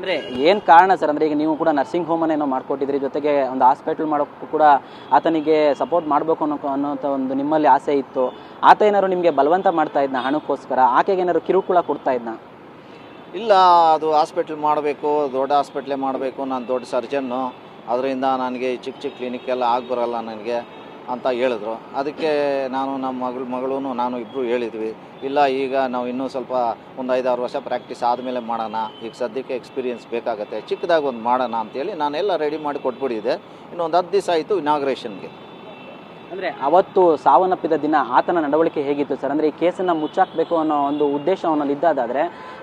ಅಂದರೆ ಏನು ಕಾರಣ ಸರ್? ಅಂದರೆ ಈಗ ನೀವು ಕೂಡ ನರ್ಸಿಂಗ್ ಹೋಮನ್ನು ಏನೋ ಮಾಡಿಕೊಟ್ಟಿದ್ರಿ, ಜೊತೆಗೆ ಒಂದು ಹಾಸ್ಪಿಟಲ್ ಮಾಡೋಕ್ಕೂ ಕೂಡ ಆತನಿಗೆ ಸಪೋರ್ಟ್ ಮಾಡಬೇಕು ಅನ್ನೋ ಅನ್ನೋಂಥ ಒಂದು ನಿಮ್ಮಲ್ಲಿ ಆಸೆ ಇತ್ತು. ಆತ ಏನಾದ್ರು ನಿಮಗೆ ಬಲವಂತ ಮಾಡ್ತಾ ಇದ್ನ ಹಣಕ್ಕೋಸ್ಕರ? ಆಕೆಗೆ ಏನಾದ್ರು ಕಿರುಕುಳ ಕೊಡ್ತಾ ಇದ್ನ? ಇಲ್ಲ, ಅದು ಹಾಸ್ಪಿಟ್ಲ್ ಮಾಡಬೇಕು, ದೊಡ್ಡ ಹಾಸ್ಪಿಟ್ಲೇ ಮಾಡಬೇಕು. ನಾನು ದೊಡ್ಡ ಸರ್ಜನ್ನು ಅದರಿಂದ ನನಗೆ ಚಿಕ್ಕ ಚಿಕ್ಕ ಕ್ಲಿನಿಕ್ ಎಲ್ಲ ಬರಲ್ಲ ನನಗೆ. ಅಂತ ಹೇಳಿದ್ರು. ಅದಕ್ಕೆ ನಾನು ನಮ್ಮ ಮಗಳು ಮಗಳೂ ನಾನು ಇಬ್ಬರು ಹೇಳಿದ್ವಿ, ಇಲ್ಲ ಈಗ ನಾವು ಇನ್ನೂ ಸ್ವಲ್ಪ ಒಂದು ಐದಾರು ವರ್ಷ ಪ್ರಾಕ್ಟೀಸ್ ಆದಮೇಲೆ ಮಾಡೋಣ, ಈಗ ಸದ್ಯಕ್ಕೆ ಎಕ್ಸ್ಪೀರಿಯನ್ಸ್ ಬೇಕಾಗುತ್ತೆ, ಚಿಕ್ಕದಾಗಿ ಒಂದು ಮಾಡೋಣ ಅಂತೇಳಿ ನಾನೆಲ್ಲ ರೆಡಿ ಮಾಡಿ ಕೊಟ್ಬಿಟ್ಟಿದ್ದೆ. ಇನ್ನೊಂದು ಹತ್ತು ದಿವಸ ಆಯಿತು ಇನಾಗ್ರೇಷನ್ಗೆ ಅಂದರೆ ಅವತ್ತು ಸಾವನ್ನಪ್ಪಿದ ದಿನ ಆತನ ನಡವಳಿಕೆ ಹೇಗಿತ್ತು ಸರ್? ಅಂದರೆ ಈ ಕೇಸನ್ನು ಮುಚ್ಚಾಕಬೇಕು ಅನ್ನೋ ಒಂದು ಉದ್ದೇಶ ಅವನಲ್ಲಿ ಇದ್ದಾದಾದರೆ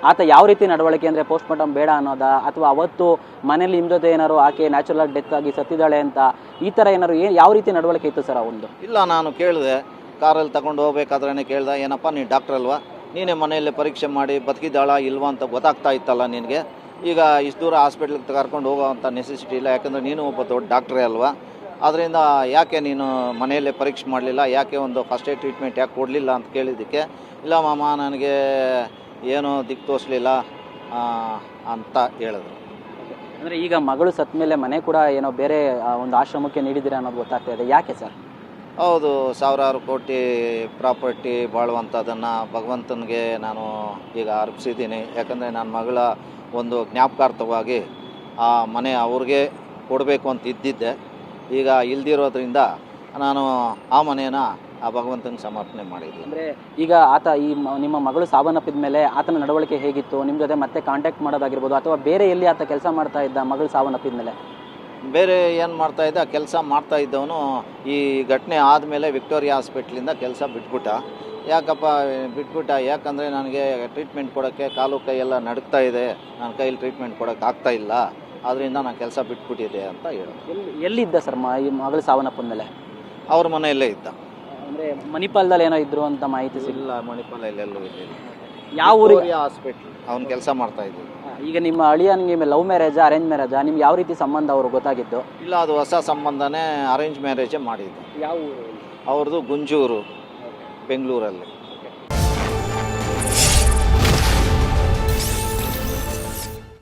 ಆತ ಯಾವ ರೀತಿ ನಡವಳಿಕೆ ಅಂದರೆ ಪೋಸ್ಟ್ ಮಾರ್ಟಮ್ ಬೇಡ ಅನ್ನೋದಾ? ಅಥವಾ ಅವತ್ತು ಮನೇಲಿ ನಿಮ್ಮ ಜೊತೆ ಏನಾರು ಆಕೆ ನ್ಯಾಚುರಲ್ ಡೆತ್ ಆಗಿ ಸತ್ತಿದ್ದಾಳೆ ಅಂತ ಈ ಥರ ಏನಾರು ಏನು ಯಾವ ರೀತಿ ನಡವಳಿಕೆ ಇತ್ತು ಸರ್ ಒಂದು? ಇಲ್ಲ, ನಾನು ಕೇಳಿದೆ. ಕಾರಲ್ಲಿ ತಗೊಂಡು ಹೋಗ್ಬೇಕಾದ್ರೆ ಕೇಳ್ದೆ, ಏನಪ್ಪ ನೀನು ಡಾಕ್ಟ್ರ್ ಅಲ್ವಾ? ನೀನೇ ಮನೆಯಲ್ಲೇ ಪರೀಕ್ಷೆ ಮಾಡಿ ಬದುಕಿದ್ದಾಳ ಇಲ್ವಾ ಅಂತ ಗೊತ್ತಾಗ್ತಾ ಇತ್ತಲ್ಲ ನಿನಗೆ? ಈಗ ಇಷ್ಟು ದೂರ ಹಾಸ್ಪಿಟ್ಲಿಗೆ ಕರ್ಕೊಂಡು ಅಂತ ನೆಸೆಸಿಟಿ ಇಲ್ಲ, ಯಾಕಂದರೆ ನೀನು ಒಬ್ಬ ದೊಡ್ಡ ಡಾಕ್ಟ್ರೇ ಅಲ್ವಾ? ಅದರಿಂದ ಯಾಕೆ ನೀನು ಮನೆಯಲ್ಲೇ ಪರೀಕ್ಷೆ ಮಾಡಲಿಲ್ಲ? ಯಾಕೆ ಒಂದು ಫಸ್ಟ್ ಏಡ್ ಟ್ರೀಟ್ಮೆಂಟ್ ಯಾಕೆ ಕೊಡಲಿಲ್ಲ ಅಂತ ಕೇಳಿದ್ದಕ್ಕೆ ಇಲ್ಲ ಮಾಮ ನನಗೆ ಏನೂ ದಿಕ್ಕು ತೋರಿಸಲಿಲ್ಲ ಅಂತ ಹೇಳಿದ್ರು. ಅಂದರೆ ಈಗ ಮಗಳು ಸತ್ತ ಮೇಲೆ ಮನೆ ಕೂಡ ಏನೋ ಬೇರೆ ಒಂದು ಆಶ್ರಮಕ್ಕೆ ನೀಡಿದ್ದೀರ ಅನ್ನೋದು ಗೊತ್ತಾಗ್ತಾ ಇದೆ. ಯಾಕೆ ಸರ್? ಹೌದು ಸಾವಿರಾರು ಕೋಟಿ ಪ್ರಾಪರ್ಟಿ ಬಾಳುವಂಥದ್ದನ್ನು ಭಗವಂತನಿಗೆ ನಾನು ಈಗ ಅರ್ಪಿಸಿದ್ದೀನಿ. ಯಾಕಂದರೆ ನನ್ನ ಮಗಳ ಒಂದು ಜ್ಞಾಪಕಾರ್ಥವಾಗಿ ಆ ಮನೆ ಅವ್ರಿಗೆ ಕೊಡಬೇಕು ಅಂತ ಇದ್ದಿದ್ದೆ. ಈಗ ಇಲ್ದಿರೋದ್ರಿಂದ ನಾನು ಆ ಮನೆಯನ್ನು ಆ ಭಗವಂತನಿಗೆ ಸಮರ್ಪಣೆ ಮಾಡಿದ್ದೀನಿ. ಅಂದರೆ ಈಗ ಆತ ಈ ನಿಮ್ಮ ಮಗಳು ಸಾವನ್ನಪ್ಪಿದ ಮೇಲೆ ಆತನ ನಡವಳಿಕೆ ಹೇಗಿತ್ತು? ನಿಮ್ಮ ಜೊತೆ ಮತ್ತೆ ಕಾಂಟ್ಯಾಕ್ಟ್ ಮಾಡೋದಾಗಿರ್ಬೋದು ಅಥವಾ ಬೇರೆ ಎಲ್ಲಿ ಆತ ಕೆಲಸ ಮಾಡ್ತಾ ಇದ್ದ ಮಗಳು ಸಾವನ್ನಪ್ಪಿದ ಮೇಲೆ? ಬೇರೆ ಏನು ಮಾಡ್ತಾ ಇದ್ದ ಕೆಲಸ ಮಾಡ್ತಾ ಇದ್ದವನು ಈ ಘಟನೆ ಆದಮೇಲೆ ವಿಕ್ಟೋರಿಯಾ ಹಾಸ್ಪಿಟ್ಲಿಂದ ಕೆಲಸ ಬಿಟ್ಬಿಟ್ಟ. ಯಾಕಪ್ಪ ಬಿಟ್ಬಿಟ್ಟ? ಯಾಕಂದರೆ ನನಗೆ ಟ್ರೀಟ್ಮೆಂಟ್ ಕೊಡೋಕ್ಕೆ ಕಾಲು ಕೈ ಎಲ್ಲ ನಡುಕ್ತಾ ಇದೆ. ನನ್ನ ಕೈಯಲ್ಲಿ ಟ್ರೀಟ್ಮೆಂಟ್ ಕೊಡೋಕ್ಕೆ ಆಗ್ತಾ ಇಲ್ಲ. ಅದರಿಂದ ನಾನು ಕೆಲಸ ಬಿಟ್ಬಿಟ್ಟಿದ್ದೆ ಅಂತ ಹೇಳೋದು. ಎಲ್ಲಿ ಎಲ್ಲಿದ್ದ ಸರ್ ಮ ಈ ಮಗಳು ಸಾವನಪ್ಪನ ಮೇಲೆ? ಅವ್ರ ಮನೆಯಲ್ಲೇ ಇದ್ದ. ಅಂದರೆ ಮಣಿಪಾಲದಲ್ಲಿ ಏನೋ ಇದ್ರು ಅಂತ ಮಾಹಿತಿ ಸಿಗ ಇಲ್ಲ ಮಣಿಪಾಲ ಎಲ್ಲೂ ಇರಲಿಲ್ಲ. ಯಾವ ಊರಿಗೆ? ಹಾಸ್ಪಿಟ್ಲ್. ಅವ್ನು ಕೆಲಸ ಮಾಡ್ತಾ ಇದ್ದೀವಿ ಈಗ ನಿಮ್ಮ ಅಳಿಯನಿಗೆ ಲವ್ ಮ್ಯಾರೇಜಾ ಅರೇಂಜ್ ಮ್ಯಾರೇಜಾ? ನಿಮ್ಗೆ ಯಾವ ರೀತಿ ಸಂಬಂಧ ಅವ್ರಿಗೆ ಗೊತ್ತಾಗಿದ್ದು? ಇಲ್ಲ ಅದು ಹೊಸ ಸಂಬಂಧನೇ ಅರೇಂಜ್ ಮ್ಯಾರೇಜೇ ಮಾಡಿದ್ದು. ಯಾವ ಊರು ಅವ್ರದ್ದು ಗುಂಜೂರು ಬೆಂಗಳೂರಲ್ಲಿ.